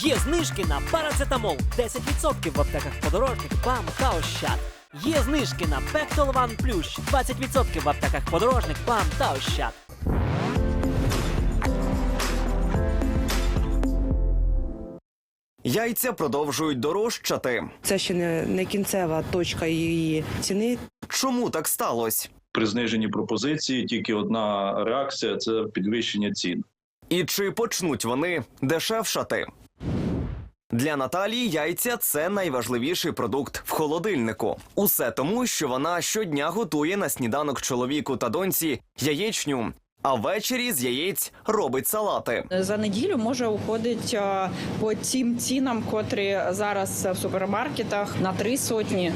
Є знижки на парацетамол 10% в аптеках подорожник, БАМ та Ощад. Є знижки на Пектолван Плющ 20% в аптеках подорожник, БАМ та Ощад. Яйця продовжують дорожчати. Це ще не, не кінцева точка її ціни. Чому так сталося? при зниженні пропозиції тільки одна реакція це підвищення цін. І чи почнуть вони дешевшати? Для Наталії яйця це найважливіший продукт в холодильнику. Усе тому, що вона щодня готує на сніданок чоловіку та доньці яєчню, а ввечері з яєць робить салати. За неділю може уходить е, по тим цінам, котрі зараз в супермаркетах на три сотні.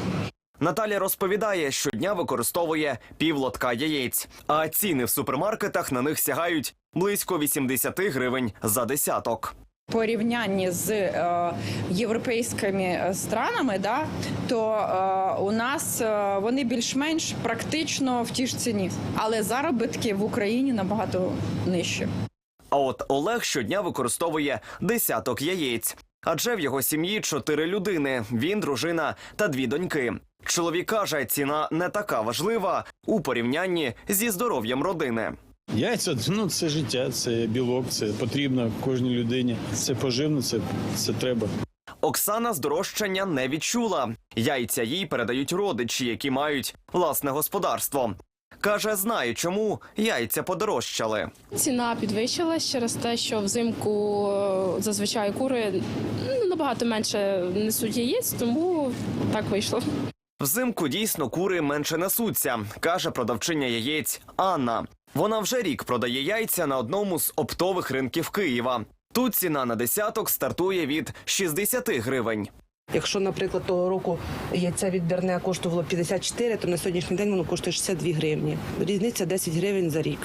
Наталя розповідає, щодня використовує півлотка яєць, а ціни в супермаркетах на них сягають близько 80 гривень за десяток. Порівнянні з е, європейськими е, странами, да, то е, у нас е, вони більш-менш практично в тій ж ціні, але заробітки в Україні набагато нижчі. А от Олег щодня використовує десяток яєць, адже в його сім'ї чотири людини: він, дружина та дві доньки. Чоловік каже, ціна не така важлива у порівнянні зі здоров'ям родини. Яйця ну це життя, це білок, це потрібно кожній людині. Це поживно, це, це треба. Оксана здорожчання не відчула. Яйця їй передають родичі, які мають власне господарство. Каже, знає, чому яйця подорожчали. Ціна підвищилась через те, що взимку е, зазвичай кури ну, набагато менше несуть яєць, тому так вийшло. Взимку дійсно кури менше несуться, каже продавчиня яєць Анна. Вона вже рік продає яйця на одному з оптових ринків Києва. Тут ціна на десяток стартує від 60 гривень. Якщо, наприклад, того року яйце відбірне коштувало 54, то на сьогоднішній день воно коштує 62 гривні. Різниця 10 гривень за рік.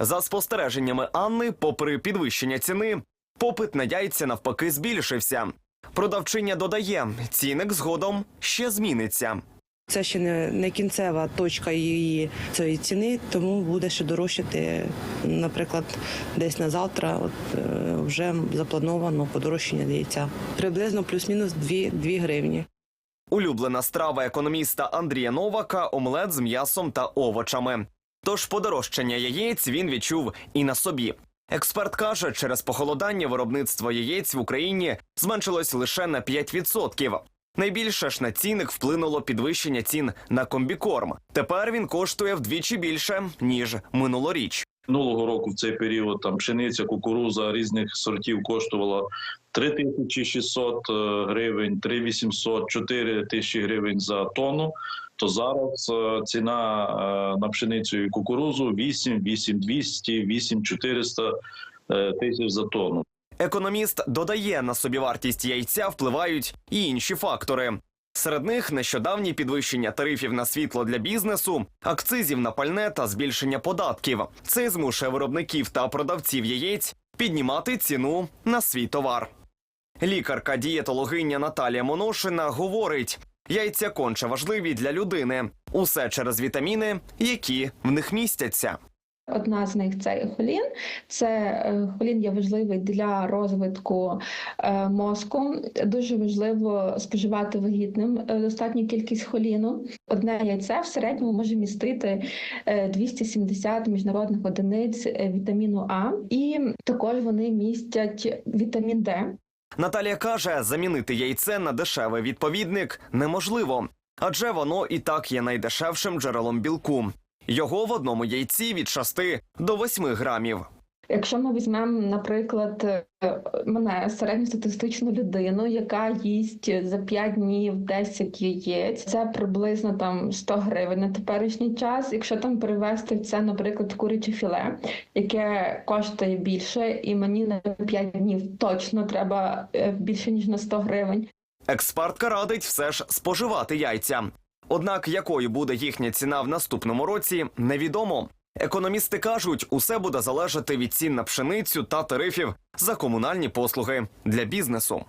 За спостереженнями Анни, попри підвищення ціни, попит на яйця навпаки збільшився. Продавчиня додає, цінник згодом ще зміниться. Це ще не, не кінцева точка її цієї ціни, тому буде ще дорожчати, наприклад, десь на завтра. От е, вже заплановано подорожчання яйця. Приблизно плюс-мінус 2, 2 гривні. Улюблена страва економіста Андрія Новака омлет з м'ясом та овочами. Тож подорожчання яєць він відчув і на собі. Експерт каже, через похолодання виробництво яєць в Україні зменшилось лише на 5%. Найбільше ж на цінник вплинуло підвищення цін на комбікорм. Тепер він коштує вдвічі більше ніж минулоріч. Минулого року в цей період там пшениця, кукуруза різних сортів коштувала 3600 е, гривень, 3800, 4000 гривень за тонну. То зараз е, ціна е, на пшеницю і кукурузу 8, 8200, 8400 е, тисяч за тонну. Економіст додає, на собівартість яйця впливають і інші фактори. Серед них нещодавні підвищення тарифів на світло для бізнесу, акцизів на пальне та збільшення податків. Це змушує виробників та продавців яєць піднімати ціну на свій товар. Лікарка дієтологиня Наталія Моношина говорить: яйця конче важливі для людини. Усе через вітаміни, які в них містяться. Одна з них це холін. Це е, холін є важливий для розвитку е, мозку. Дуже важливо споживати вагітним е, достатню кількість холіну. Одне яйце в середньому може містити е, 270 міжнародних одиниць вітаміну А, і також вони містять вітамін Д. Наталія каже, замінити яйце на дешевий відповідник неможливо, адже воно і так є найдешевшим джерелом білку. Його в одному яйці від 6 до 8 грамів. Якщо ми візьмемо, наприклад, е, мене середньостатистичну людину, яка їсть за 5 днів 10 яєць, це приблизно там 100 гривень на теперішній час. Якщо там перевести це, наприклад, куряче філе, яке коштує більше, і мені на 5 днів точно треба е, більше ніж на 100 гривень. Експертка радить все ж споживати яйця. Однак якою буде їхня ціна в наступному році, невідомо. Економісти кажуть, усе буде залежати від цін на пшеницю та тарифів за комунальні послуги для бізнесу.